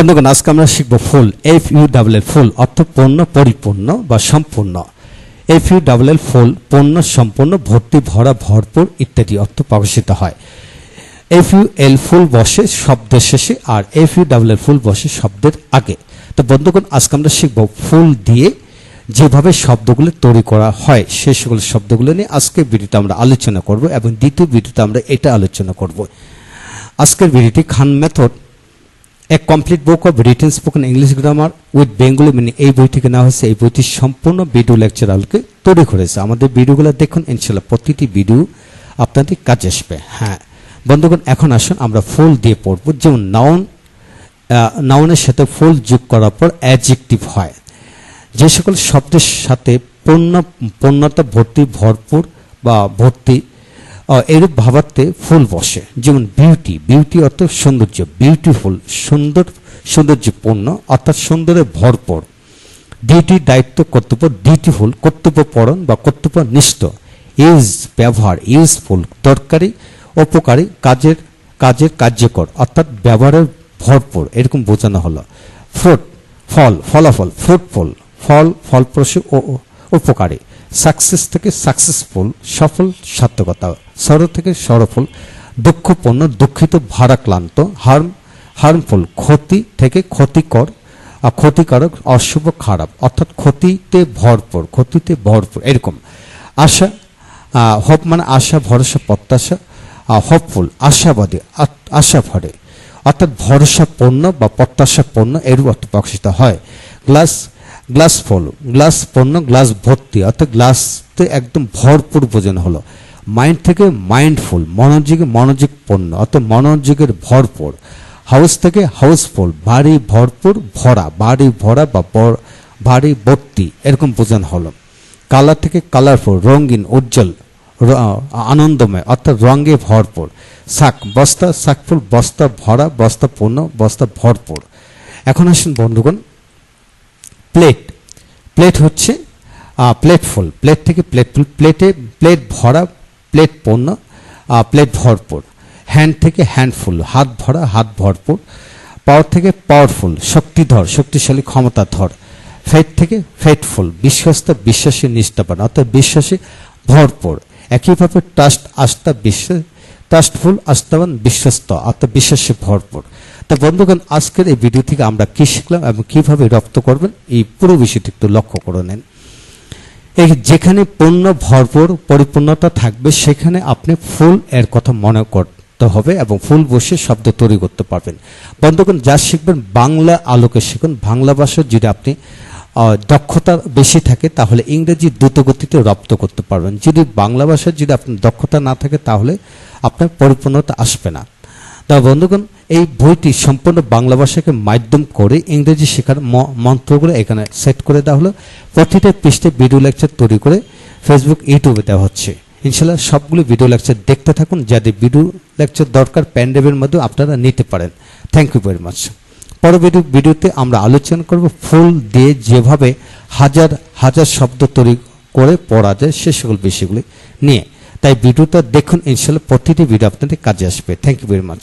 বন্ধুগণ, আজকে আমরা শিখব full F U double L full, অর্থ পূর্ণ পরিপূর্ণ বা সম্পূর্ণ। F U double L full পূর্ণ সম্পূর্ণ, ভর্তি, ভরা, ভরপুর ইত্যাদি অর্থ প্রকাশিত হয়। এফ ইউ এল ফুল বসে শব্দের শেষে, আর F U double L full বসে শব্দের আগে। তো বন্ধুগণ, আজকে আমরা শিখব ফুল দিয়ে যেভাবে শব্দগুলো তৈরি করা হয় সেই সকল শব্দগুলো নিয়ে আজকের ভিডিওতে আমরা আলোচনা করব, এবং দ্বিতীয় ভিডিওতে আমরা এটা আলোচনা করব। আজকের ভিডিওটি Khan method a complete book of written spoken English grammar with Bengali mini এই বইটিকে নেওয়া হয়েছে। এই বইটি সম্পূর্ণ ভিডিও লেকচার আলোকে তৈরি করেছে। আমাদের ভিডিওগুলো দেখুন, ইনশাল্লাহ প্রতিটি ভিডিও আপনাদের কাজে আসবে। হ্যাঁ। বন্ধুগণ, এখন আসুন, আমরা ফুল দিয়ে পড়ব। যেমন নাউন নাউনের সাথে ফুল যোগ করার পর অ্যাডজেক্টিভ হয়। যে সকল শব্দের সাথে পূর্ণ পূর্ণতা ভর্তি, ভরপুর বা ভর্তি এরূপ ভাবার্থে ফুল বসে। যেমন বিউটি বিউটি অর্থ সৌন্দর্য বিউটিফুল সুন্দর, সৌন্দর্যপূর্ণ, অর্থাৎ সুন্দরে ভরপুর। ডিউটি দায়িত্ব কর্তব্য ডিউটিফুল কর্তব্যপরণ বা কর্তব্যনিষ্ঠ। ইউজ ব্যবহার ইউজফুল দরকারি উপকারী কাজের কাজের কার্যকর, অর্থাৎ ব্যবহারের ভরপুর, এরকম বোঝানো হলো। ফ্রুট ফল, ফলাফল ফ্রুটফুল ফল, ফলপ্রসূ ও, উপকারী। সাকসেস থেকে সাকসেসফুল সফল, সার্থকতা সর থেকে সরফল দুঃখপূর্ণ, দুঃখিত ভারাক্লান্ত হার্ম হার্মফুল ক্ষতি থেকে ক্ষতিকর ক্ষতিকারক, অশুভ, খারাপ, অর্থাৎ ক্ষতিতে ভরপুর ক্ষতিতে ভরপুর, এরকম। আশা হোপ মানে আশা, ভরসা, প্রত্যাশা হোপফুল আশাবাদী আশা ভরে অর্থাৎ ভরসাপূর্ণ বা প্রত্যাশাপূর্ণ এরূপ অর্থ প্রকাশিত হয়। গ্লাস গ্লাস ফুল, গ্লাস পণ্য গ্লাস ভর্তি, অর্থাৎ গ্লাসতে একদম ভরপুর বোঝানো হলো। মাইন্ড থেকে মাইন্ডফুল মনোযোগে মনোযোগ পণ্য, অর্থাৎ মনোযোগের ভরপুর। হাউস থেকে হাউসফুল বাড়ি ভরপুর, ভরা, বাড়ি ভরা বা বাড়ি ভর্তি, এরকম বোঝানো হলো। কালার থেকে কালারফুল রঙিন, উজ্জ্বল আনন্দময়, অর্থাৎ রঙে ভরপুর। শাক, বস্তা শাকফুল বস্তা ভরা, বস্তা পূর্ণ, বস্তা ভরপুর। এখন আসুন বন্ধুগণ প্লেট প্লেট হচ্ছে প্লেট ফুল প্লেট থেকে প্লেট ফুল প্লেটে প্লেট ভরা প্লেট পূর্ণ প্লেট ভরপুর। হ্যান্ড থেকে হ্যান্ডফুল হাত ভরা, হাত ভরপুর। পাওয়ার থেকে পাওয়ারফুল শক্তিধর শক্তিশালী ক্ষমতাধর ফেট থেকে ফেটফুল বিশ্বস্ত, বিশ্বাসী, নিষ্ঠাবান অর্থাৎ বিশ্বাসী, ভরপুর। একইভাবে ট্রাস্ট আস্থা, বিশ্বাস ট্রাস্টফুল আস্থাবান, বিশ্বস্ত অর্থাৎ বিশ্বাসে, ভরপুর। তা বন্ধুগণ, আজকের এই ভিডিও থেকে আমরা কি শিখলাম এবং কীভাবে রপ্ত করবেন, এই পুরো বিষয়টি একটু লক্ষ্য করে নেন। এই যেখানে পূর্ণ ভরপুর, পরিপূর্ণতা থাকবে, সেখানে আপনি ফুল এর কথা মনে করতে হবে এবং ফুল বসে শব্দ তৈরি করতে পারবেন। বন্ধুগণ, যা শিখবেন বাংলা আলোকে শিখুন। বাংলা ভাষা যদি আপনি দক্ষতা বেশি থাকে, তাহলে ইংরেজি দ্রুত গতিতে রপ্ত করতে পারবেন। যদি বাংলা ভাষার যদি আপনার দক্ষতা না থাকে, তাহলে আপনার পরিপূর্ণতা আসবে না। তা বন্ধুগণ, এই বইটি সম্পূর্ণ বাংলা ভাষাকে মাধ্যম করে ইংরেজি শেখার মন্ত্রগুলো এখানে সেট করে দেওয়া হলো। প্রতিটা পৃষ্ঠে ভিডিও লেকচার তৈরি করে ফেসবুক ইউটিউবে দেওয়া হচ্ছে। ইনশাল্লাহ সবগুলো ভিডিও লেকচার দেখতে থাকুন। যাদের ভিডিও লেকচার দরকার প্যান্ডেবের মধ্যে আপনারা নিতে পারেন। থ্যাংক ইউ ভেরি মাচ পরবর্তী ভিডিওতে আমরা আলোচনা করব ফুল দিয়ে যেভাবে হাজার হাজার শব্দ তৈরি করে পড়া যায় সে সকল বিষয়গুলি নিয়ে। তাই ভিডিওটা দেখুন ইনশাল্লাহ প্রতিটি ভিডিও আপনাদের কাজে আসবে। Thank you very much